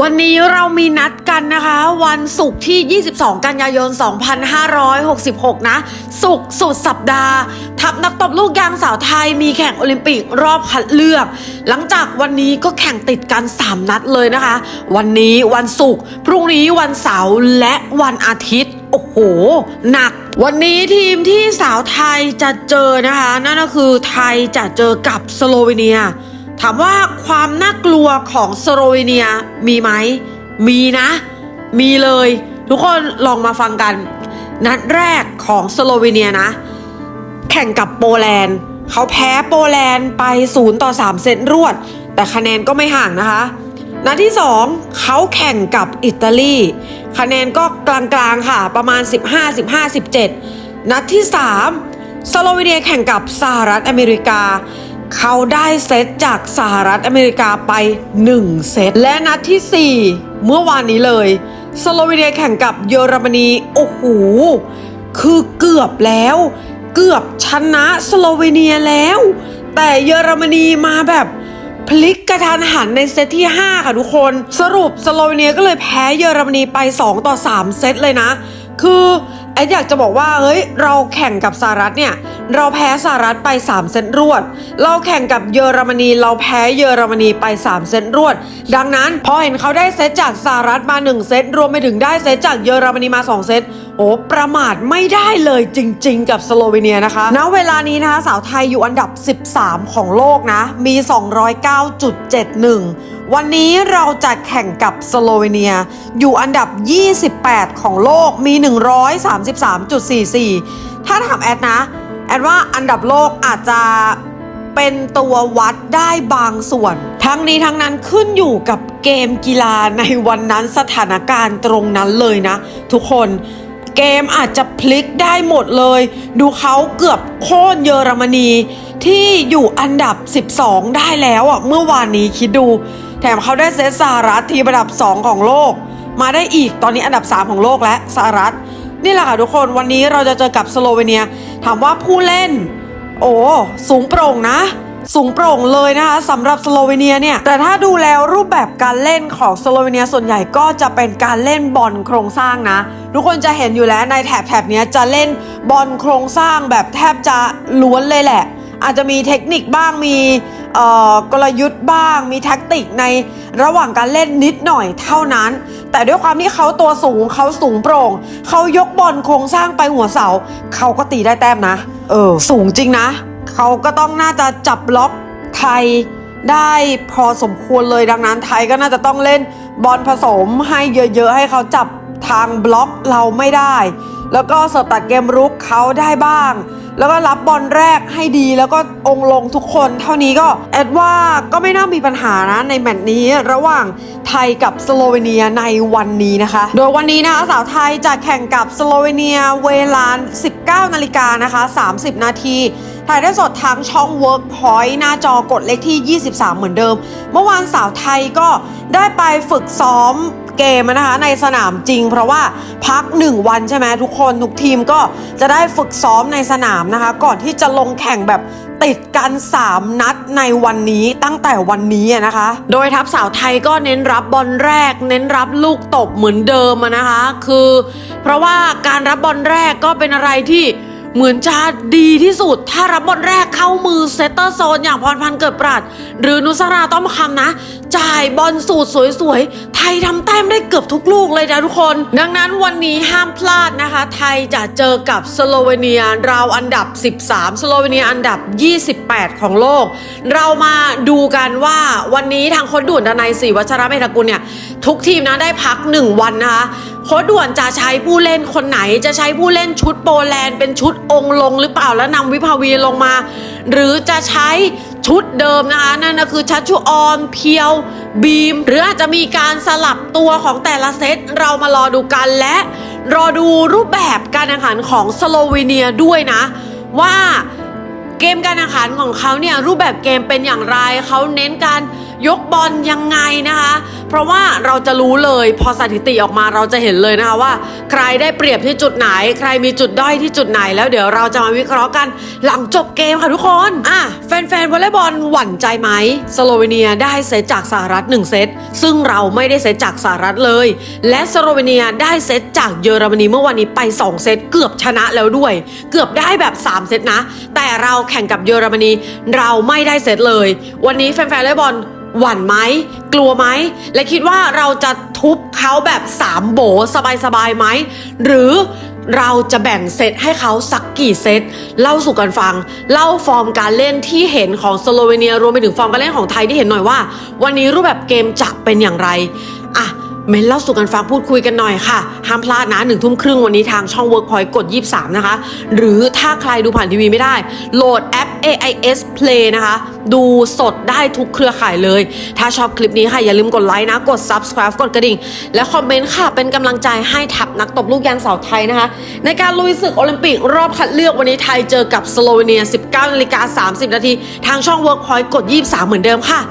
วันนี้เรามีนัดกันนะคะ วันศุกร์ที่ 22 กันยายน 2566 นะ ศุกร์สุดสัปดาห์ ทัพนักตบลูกยางสาวไทยมีแข่งโอลิมปิกรอบคัดเลือก หลังจากวันนี้ก็แข่งติดกัน 3 นัดเลยนะคะ วันนี้วันศุกร์พรุ่งนี้วันเสาร์และวันอาทิตย์โอ้โห หนัก วันนี้ทีมที่สาวไทยจะเจอนะคะ นั่นก็คือไทยจะเจอกับสโลวีเนีย ถามว่าความน่ากลัวของสโลวีเนียมีไหม มีนะ มีเลย ทุกคนลองมาฟังกัน นัดแรกของสโลวีเนียนะ แข่งกับโปแลนด์ เขาแพ้โปแลนด์ไป 0 ต่อ 3 เซตรวด แต่คะแนนก็ไม่ห่างนะคะ นัดที่ 2 เขาแข่งกับอิตาลี คะแนนก็กลางๆค่ะประมาณ 15 15 17 นัดที่ 3สโลวีเนียแข่งกับสหรัฐอเมริกา เขาได้เซตจากสหรัฐอเมริกาไป 1 เซต และนัดที่ 4 เมื่อวานนี้เลย สโลวีเนียแข่งกับเยอรมนี โอ้โห คือเกือบแล้ว เกือบชนะสโลวีเนียแล้ว แต่เยอรมนีมาแบบพลิกกระทันหันในเซตที่ 5 ค่ะทุกคน สรุปสโลวีเนียก็เลยแพ้เยอรมนีไป 2 ต่อ 3 เซตเลยนะ คือ แอดอยากจะบอกว่าเฮ้ยเราแข่งกับสหรัฐเนี่ยเราแพ้สหรัฐไป 3 เซตรวด เราแข่งกับเยอรมนี เราแพ้เยอรมนีไป 3 เซตรวด ดังนั้นพอเห็นเขาได้เซตจากสหรัฐมา 1 เซตรวมไปถึงได้เซตจากเยอรมนีมา 2 เซต โอ้ประมาทไม่ได้เลยจริง ๆ กับสโลวีเนียนะคะณเวลานี้นะคะสาวไทยอยู่อันดับ 13 ของโลกนะ มี 209.71 วันนี้เราจะแข่งกับสโลวีเนีย อยู่อันดับ 28 ของโลกมี 133.44 ถ้าถามแอดนะ แอดว่าอันดับโลกอาจจะเป็นตัววัดได้บางส่วน ทั้งนี้ทั้งนั้นขึ้นอยู่กับเกมกีฬาในวันนั้นสถานการณ์ตรงนั้นเลยนะ ทุกคน เกมอาจจะพลิกได้หมดเลย ดูเขาเกือบโค่นเยอรมนี ที่อยู่อันดับ 12 ได้แล้วอะเมื่อวานนี้คิดดู แถมเขาได้เซตสหรัฐทีมอันดับ 2 ของโลก มาได้อีกตอนนี้อันดับ 3 ของโลกและสหรัฐ นี่แหละค่ะทุกคนวันนี้เราจะเจอกับสโลเวเนียถามว่าผู้เล่น โอ้สูงโปร่งนะ สูงโปร่งเลยนะคะสำหรับสโลวีเนียเนี่ยแต่ถ้าดูแล้วรูปแบบการเล่นของสโลวีเนียส่วนใหญ่ก็จะเป็นการเล่นบอลโครงสร้างนะ ทุกคนจะเห็นอยู่แล้วในแถบแถบเนี้ยจะเล่นบอลโครงสร้างแบบแทบจะล้วนเลยแหละ อาจจะมีเทคนิคบ้างมีกลยุทธ์บ้างมีแท็กติกในระหว่างการเล่นนิดหน่อยเท่านั้น แต่ด้วยความที่เขาตัวสูงเขาสูงโปร่ง เขายกบอลโครงสร้างไปหัวเสา เขาก็ตีได้แต้มนะ เออ สูงจริงนะ เขาก็ต้องน่าจะจับล็อกไทยได้พอสมควรเลยดังนั้นไทยก็น่าจะต้องเล่นบอลผสมให้เยอะๆ ให้เขาจับทางบล็อกเราไม่ได้ แล้วก็เสิร์ฟตัดเกมรุกเขาได้บ้าง แล้วก็รับบอลแรกให้ดีแล้วก็องลงทุกคนเท่านี้ก็แอดว่าก็ไม่น่ามีปัญหานะในแมตช์นี้ระหว่างไทยกับสโลวีเนียในวันนี้นะคะ โดยวันนี้นะคะสาวไทยจะแข่งกับสโลวีเนียเวลา 19 นาฬิกานะคะ 30 นาที ถ่ายได้สดทางช่อง Workpoint หน้าจอกดเลขที่ 23 เหมือนเดิม เมื่อวานสาวไทยก็ได้ไปฝึกซ้อมเกมนะคะในสนามจริง เพราะว่าพัก 1 วันใช่ไหมทุกคนทุกทีมก็จะได้ฝึกซ้อมในสนามนะคะ ก่อนที่จะลงแข่งแบบติดกัน 3 นัดในวันนี้ตั้งแต่วันนี้นะคะ โดยทัพสาวไทยก็เน้นรับบอลแรก เน้นรับลูกตบเหมือนเดิมนะคะ คือ เพราะว่าการรับบอลแรกก็เป็นอะไรที่ เหมือนจะดีที่สุด ถ้ารับบอลแรกเข้ามือเซตเตอร์โซนอย่างพรพันธ์เกิดปราด หรือนุสราต้อมคำนะ จ่ายบอลสูตรสวยๆ ไทยทำแต้มได้เกือบทุกลูกเลยนะทุกคน ดังนั้นวันนี้ห้ามพลาดนะคะ ไทยจะเจอกับสโลเวเนียราวอันดับ 13 สโลเวเนียอันดับ 28 ของโลก เรามาดูกันว่าวันนี้ทางค้ชด่วนดนัยศรีวัชระเมธกุลเนี่ยทุกทีมนะได้พัก 1 วันนะคะ โค้ชด่วนจะใช้ผู้เล่นคนไหนจะใช้ผู้เล่นชุดโปแลนด์เป็นชุดองค์ลงหรือเปล่าแล้วนำวิภาวีลงมา หรือจะใช้ชุดเดิมนะคะนั่นก็คือชัชชุออนเพียวบีม หรืออาจจะมีการสลับตัวของแต่ละเซตเรามารอดูกันและรอดูรูปแบบการแข่งขันของสโลวีเนียด้วยนะ ว่าเกมการแข่งขันของเขาเนี่ยรูปแบบเกมเป็นอย่างไรเขาเน้นการ ยกบอลยังไงนะคะ เพราะว่าเราจะรู้เลยพอสถิติออกมาเราจะเห็นเลยนะคะว่า ใครได้เปรียบที่จุดไหน ใครมีจุดด้อยที่จุดไหนแล้วเดี๋ยวเราจะมาวิเคราะห์กันหลังจบเกมค่ะทุกคนอะแฟนๆวอลเลย์บอลหวั่นใจไหมสโลวีเนียได้เซตจากสหรัฐ1เซตซึ่งเราไม่ได้เซตจากสหรัฐเลย และสโลวีเนียได้เซตจากเยอรมนีเมื่อวันนี้ไป 2 เซตเกือบชนะแล้วด้วย เกือบได้แบบ 3 เซตนะ แต่เราแข่งกับเยอรมนีเราไม่ได้เซตเลย วันนี้แฟนๆวอลเลย์บอลหวั่นไหมกลัวไหมและคิดว่าเราจะทุบเขาแบบสามโบสบายๆไหมหรือเราจะแบ่งเซตให้เขาสักกี่เซตเล่าสู่กันฟัง เล่าฟอร์มการเล่นที่เห็นของสโลเวเนียรวมไปถึงฟอร์มการเล่นของไทยที่เห็นหน่อยว่า วันนี้รูปแบบเกมจะเป็นอย่างไรอะ เมนเล่าสู่กันฟังพูดคุยกันหน่อยค่ะ ห้ามพลาดนะหนึ่งทุ่มครึ่งวันนี้ทางช่อง Workpoint กด 23 นะคะ หรือถ้าใครดูผ่านทีวีไม่ได้ โหลดแอป AIS Play นะคะ ดูสดได้ทุกเครือข่ายเลย ถ้าชอบคลิปนี้ค่ะ อย่าลืมกดไลค์นะ กด Subscribe กดกระดิ่ง และคอมเมนต์ค่ะ เป็นกำลังใจให้ทัพนักตบลูกยางสาวไทยนะคะ ในการลุยศึกโอลิมปิกรอบคัดเลือกวันนี้ไทยเจอกับสโลเวเนีย 19นาฬิกา30 นาทีทางช่อง Workpoint กด 23 เหมือนเดิมค่ะ